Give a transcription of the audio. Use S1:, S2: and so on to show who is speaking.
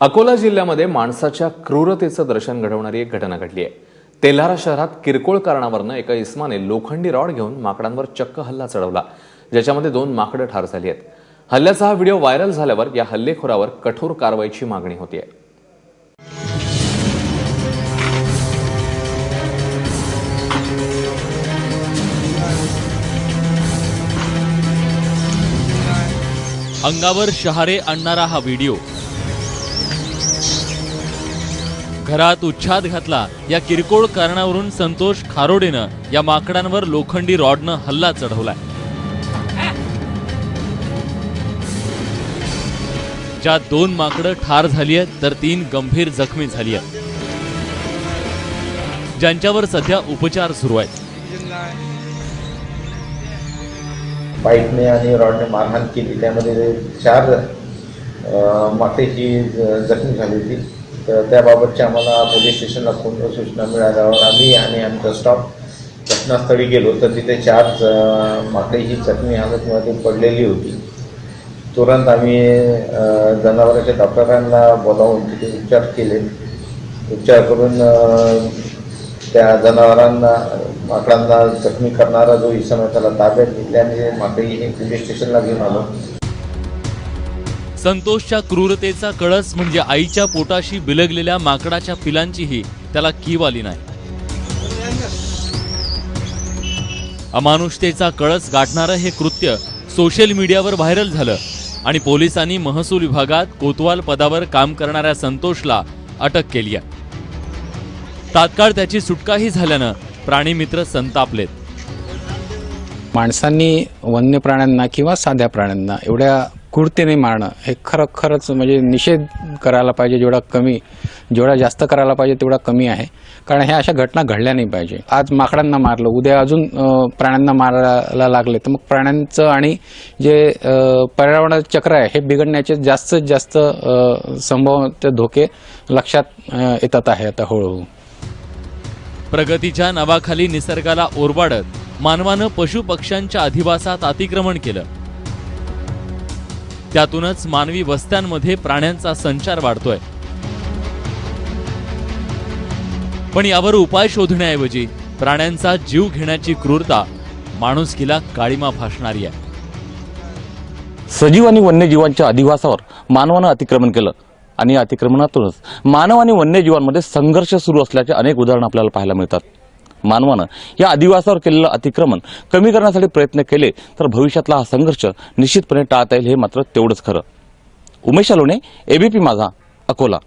S1: अकोला जिल्ह्यामध्ये माणसाच्या क्रूरतेचं दर्शन घडवणारी एक घटना घडली आहे. तेल्हारा शहरात किरकोळ कारणावरनं एका इस्माने लोखंडी रॉड घेऊन माकडांवर चक्क हल्ला चढवला ज्याच्यामध्ये दोन माकडं ठार झाली आहेत. हल्ल्याचा हा व्हिडिओ व्हायरल झाल्यावर या हल्लेखोरावर कठोर कारवाईची मागणी होती आहे.
S2: अंगावर शहारे आणणारा हा व्हिडिओ घरात उच्छाद घातला. या किरकोळ कारणावरून संतोष खारोडेनं या माकडांवर लोखंडी रॉडनं हल्ला चढवलाय. ज्यात दोन माकडं ठार झाली आहेत तर तीन गंभीर जखमी झाली आहेत ज्यांच्यावर सध्या उपचार सुरू आहेत.
S3: पाईपने आणि रॉडने मारहाण केली. त्यामध्ये चार मातेची जखमी झाली होती. तर त्याबाबतची आम्हाला पोलीस स्टेशनला फोन सूचना मिळाल्यावर आम्ही आणि आमचा स्टॉफ घटनास्थळी गेलो. तर तिथे चार ज- चटणी हालतमध्ये पडलेली होती. तुरंत आम्ही जनावरांच्या डॉक्टरांना बोलावून तिथे उपचार केले. उपचार करून त्या जनावरांना माकडांना जखमी करणारा जो इसम आहे त्याला ताब्यात घेतल्याने माकडी हे पोलीस स्टेशनला घेऊन आलो.
S2: संतोषच्या क्रूरतेचा कळस म्हणजे आईच्या पोटाशी बिलगलेल्या माकडाच्या पिलांचीही त्याला कीव आली नाही. अमानुषतेचा कळस गाठणारं हे कृत्य सोशल मीडियावर व्हायरल झालं आणि पोलिसांनी महसूल विभागात कोतवाल पदावर काम करणाऱ्या संतोषला अटक केली आहे. तात्काळ त्याची सुटकाही झाल्यानं प्राणीमित्र संतापलेत.
S4: माणसांनी वन्य प्राण्यांना किंवा साध्या प्राण्यांना एवढ्या कुर्तीने मारणं. हे खरं खरंच म्हणजे निषेध करायला पाहिजे जेवढा कमी जेवढा जास्त करायला पाहिजे तेवढा कमी आहे. कारण ह्या अशा घटना घडल्या नाही पाहिजे. आज माकडांना मारलं उद्या अजून प्राण्यांना मारायला लागले तर मग प्राण्यांचं आणि जे पर्यावरण पर्यावरणाचं चक्र आहे हे बिघडण्याचे जास्तीत जास्त अं, धोके लक्षात येतात आहे आता हळूहळू.
S2: प्रगतीच्या नावाखाली निसर्गाला ओरबाडत मानवानं पशु पक्ष्यांच्या अधिवासात अतिक्रमण केलं. त्यातूनच मानवी वस्त्यांमध्ये प्राण्यांचा संचार वाढतोय. पण यावर उपाय शोधण्याऐवजी प्राण्यांचा जीव घेण्याची क्रूरता माणुसकीला काळीमा फासणारी आहे.
S5: सजीव आणि वन्यजीवांच्या अधिवासावर मानवानं अतिक्रमण केलं आणि अतिक्रमणातूनच मानव आणि वन्यजीवांमध्ये संघर्ष सुरू असल्याचे अनेक उदाहरणं आपल्याला पाहायला मिळतात. मानवानं या आदिवासावर केलेलं अतिक्रमण कमी करण्यासाठी प्रयत्न केले तर भविष्यातला हा संघर्ष निश्चितपणे टाळता येईल हे मात्र तेवढंच खरं. उमेश अलोने एबीपी माझा अकोला.